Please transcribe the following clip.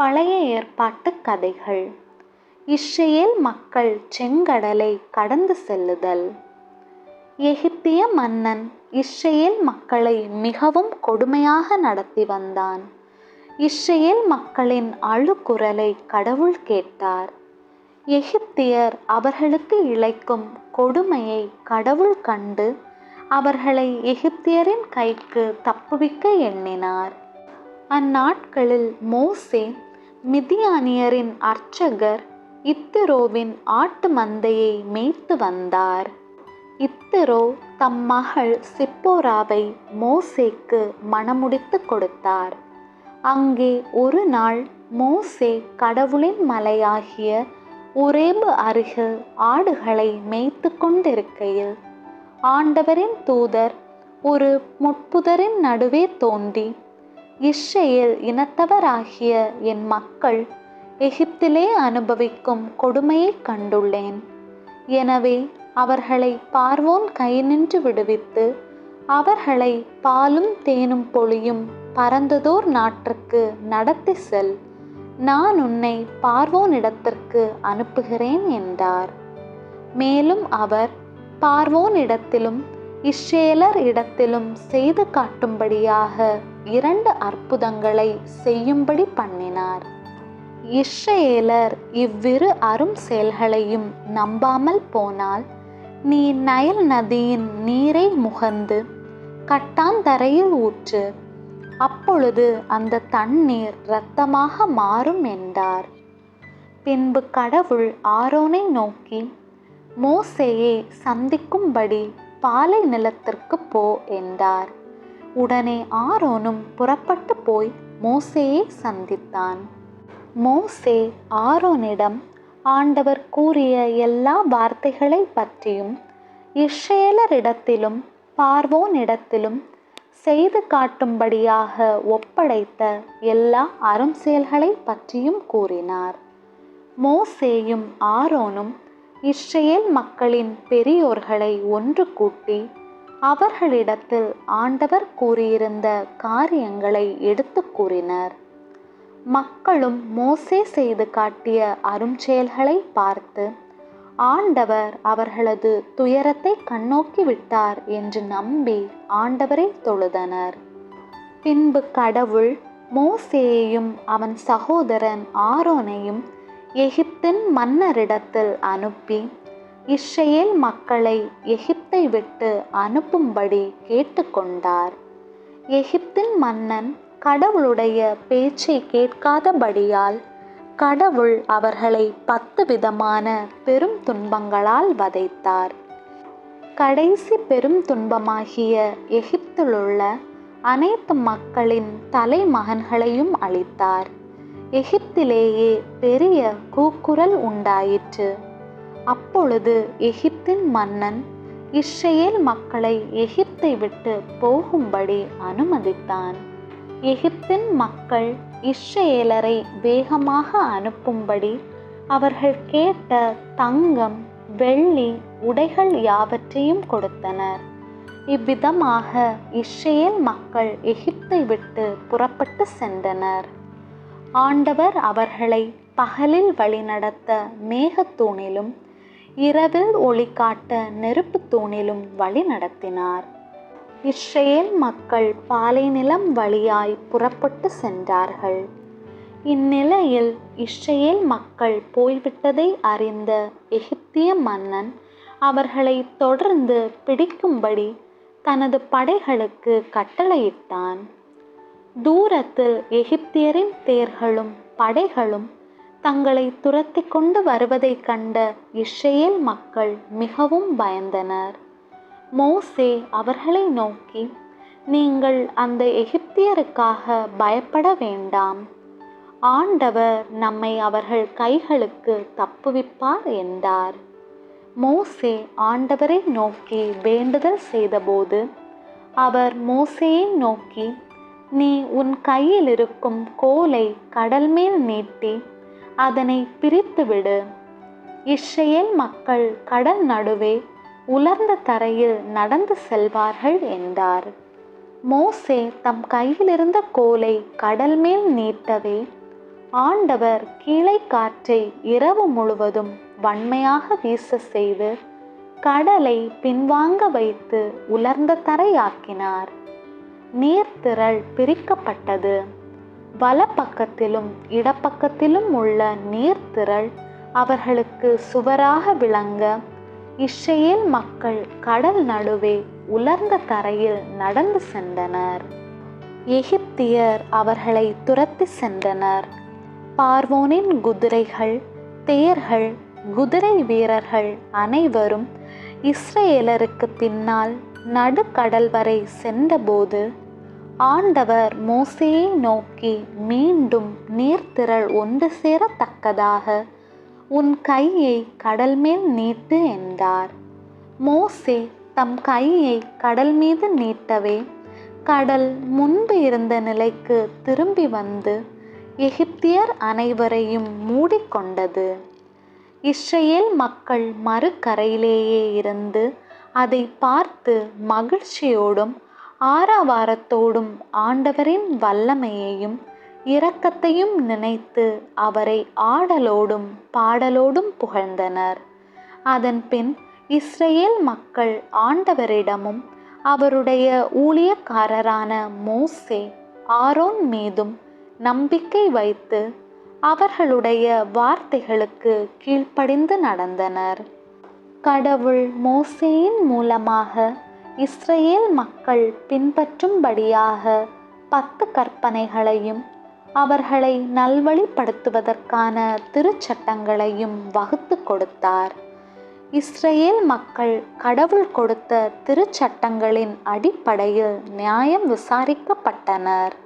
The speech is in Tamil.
பழைய ஏற்பாட்டு கதைகள். இஸ்ரேல் மக்கள் செங்கடலை கடந்து செல்லுதல். எகிப்திய மன்னன் இஸ்ரேல் மக்களை மிகவும் கொடுமையாக நடத்தி வந்தான். இஸ்ரேல் மக்களின் அழுக்குரலை கடவுள் கேட்டார். எகிப்தியர் அவர்களுக்கு இழைக்கும் கொடுமையை கடவுள் கண்டு அவர்களை எகிப்தியரின் கைக்கு தப்புவிக்க எண்ணினார். அந்நாட்களில் மோசே மிதியானியரின் அர்ச்சகர் இத்திரோவின் ஆட்டு மந்தையை மேய்த்து வந்தார். இத்திரோ தம் மகள் சிப்போராவை மோசேக்கு மணமுடித்து கொடுத்தார். அங்கே ஒரு நாள் மோசே கடவுளின் மலையாகிய உரேபு அருகில் ஆடுகளை மேய்த்து கொண்டிருக்கையில் ஆண்டவரின் தூதர் ஒரு முட்புதரின் நடுவே தோன்றி இஸ்ரேல் இனத்தவராகிய என் மக்கள் எகிப்திலே அனுபவிக்கும் கொடுமையை கண்டுள்ளேன். எனவே அவர்களை பார்வோன் கை நின்று விடுவித்து அவர்களை பாலும் தேனும் பொழியும் பரந்ததோர் நாட்டிற்கு நடத்தி செல். நான் உன்னை பார்வோனிடத்திற்கு அனுப்புகிறேன் என்றார். மேலும் அவர் பார்வோனிடத்திலும் இஸ்ரேலர் இடத்திலும் செய்து காட்டும்படியாக இரண்டு அற்புதங்களை செய்யும்படி பண்ணினார். இஸ்ரேலர் இவ்விரு அரும் செயல்களையும் நம்பாமல் போனால் நீ நயல் நதியின் நீரை முகந்து கட்டாந்தரையில் ஊற்று அப்பொழுது அந்த தண்ணீர் இரத்தமாக மாறும் என்றார். பின்பு கடவுள் ஆரோனை நோக்கி மோசேயை சந்திக்கும்படி பாலை நிலத்திற்கு போ என்றார். உடனே ஆரோனும் புறப்பட்டு போய் மோசேயை சந்தித்தான். மோசே ஆரோனிடம் ஆண்டவர் கூறிய எல்லா வார்த்தைகளை பற்றியும் இஸ்ரேலரிடத்திலும் பார்வோனிடத்திலும் செய்து காட்டும்படியாக ஒப்படைத்த எல்லா அரும் செயல்களை பற்றியும் கூறினார். மோசேயும் ஆரோனும் இஸ்ரேல் மக்களின் பெரியோர்களை ஒன்று கூட்டி அவர்களிடத்தில் ஆண்டவர் கூறியிருந்த காரியங்களை எடுத்து கூறினர். மக்களும் மோசே செய்து காட்டிய அருஞ்செயல்களை பார்த்து ஆண்டவர் அவர்களது துயரத்தை கண்ணோக்கி விட்டார் என்று நம்பி ஆண்டவரை தொழுதனர். பின்பு கடவுள் மோசேயையும் அவன் சகோதரன் ஆரோனையும் எகிப்தின் மன்னரிடத்தில் அனுப்பி இஸ்ரேல் மக்களை எகிப்தை விட்டு அனுப்பும்படி கேட்டுக்கொண்டார். எகிப்தின் மன்னன் கடவுளுடைய பேச்சை கேட்காதபடியால் கடவுள் அவர்களை பத்து விதமான பெரும் துன்பங்களால் வதைத்தார். கடைசி பெரும் துன்பமாகிய எகிப்திலுள்ள அனைத்து மக்களின் தலைமகன்களையும் அளித்தார் எகிப்திலேயே பெரிய கூக்குரல் உண்டாயிற்று. அப்பொழுது எகிப்தின் மன்னன் இஸ்ரேல் மக்களை எகிப்தை விட்டு போகும்படி அனுமதித்தான். எகிப்தின் மக்கள் இஸ்ரேலரை வேகமாக அனுப்பும்படி அவர்கள் கேட்ட தங்கம் வெள்ளி உடைகள் யாவற்றையும் கொடுத்தனர். இவ்விதமாக இஸ்ரேல் மக்கள் எகிப்தை விட்டு புறப்பட்டு சென்றனர். ஆண்டவர் அவர்களை பகலில் வழிநடத்த மேகத்தூணிலும் இரவில் ஒளி காட்ட நெருப்பு தூணிலும் வழி நடத்தினார் இஸ்ரேல் மக்கள் பாலைநிலம் வழியாய் புறப்பட்டு சென்றார்கள். இந்நிலையில் இஸ்ரேல் மக்கள் போய்விட்டதை அறிந்த எகிப்திய மன்னன் அவர்களை தொடர்ந்து பிடிக்கும்படி தனது படைகளுக்கு கட்டளையிட்டான். தூரத்தில் எகிப்தியரின் தேர்களும் படைகளும் தங்களை துரத்தி கொண்டு வருவதைக் கண்ட இஸ்ரேல் மக்கள் மிகவும் பயந்தனர். மோசே அவர்களை நோக்கி நீங்கள் அந்த எகிப்தியருக்காக பயப்பட வேண்டாம். ஆண்டவர் நம்மை அவர்கள் கைகளுக்கு தப்புவிப்பார் என்றார். மோசே ஆண்டவரை நோக்கி வேண்டுதல் செய்தபோது அவர் மோசேயை நோக்கி நீ உன் கையில் இருக்கும் கோலை கடல் மேல் நீட்டி அதனை பிரித்துவிடு. இஸ்ரேல் மக்கள் கடல் நடுவே உலர்ந்த தரையில் நடந்து செல்வார்கள் என்றார். மோசே தம் கையிலிருந்த கோலை கடல் மேல் நீட்டவே ஆண்டவர் கீழே காற்றை இரவு முழுவதும் வன்மையாக வீச செய்து கடலை பின்வாங்க வைத்து உலர்ந்த தரையாக்கினார். நீர்த்திரள் பிரிக்கப்பட்டது. வலப்பக்கத்திலும் இடப்பக்கத்திலும் உள்ள நீர்த்திரள் அவர்களுக்கு சுவராக விளங்க இஸ்ரேல் மக்கள் கடல் நடுவே உலர்ந்த தரையில் நடந்து சென்றனர். எகிப்தியர் அவர்களை துரத்தி சென்றனர். பார்வோனின் குதிரைகள் தேர்கள் குதிரை வீரர்கள் அனைவரும் இஸ்ரேலருக்கு பின்னால் நடுக்கடல் வரை சென்றபோது ஆண்டவர் மோசையை நோக்கி மீண்டும் நீர்த்திரள் ஒன்று சேரத்தக்கதாக உன் கையை கடல் மேல் நீட்டு என்றார். மோசே தம் கையை கடல் மீது நீட்டவே கடல் முன்பு இருந்த நிலைக்கு திரும்பி வந்து எகிப்தியர் அனைவரையும் மூடிக்கொண்டது. இஸ்ரேல் மக்கள் மறுக்கரையிலேயே இருந்து அதை பார்த்து மகிழ்ச்சியோடும் ஆரவாரத்தோடும் ஆண்டவரின் வல்லமையையும் இரக்கத்தையும் நினைத்து அவரை ஆடலோடும் பாடலோடும் புகழ்ந்தனர். அதன்பின் இஸ்ரேல் மக்கள் ஆண்டவரிடமும் அவருடைய ஊழியக்காரரான மோசே ஆரோன் மீதும் நம்பிக்கை வைத்து அவர்களுடைய வார்த்தைகளுக்கு கீழ்ப்படிந்து நடந்தனர். கடவுள் மோசேயின் மூலமாக இஸ்ரேல் மக்கள் பின்பற்றும்படியாக பத்து கற்பனைகளையும் அவர்களை நல்வழிப்படுத்துவதற்கான திருச்சட்டங்களையும் வகுத்து கொடுத்தார். இஸ்ரேல் மக்கள் கடவுள் கொடுத்த திருச்சட்டங்களின் அடிப்படையில் நியாயம் விசாரிக்கப்பட்டனர்.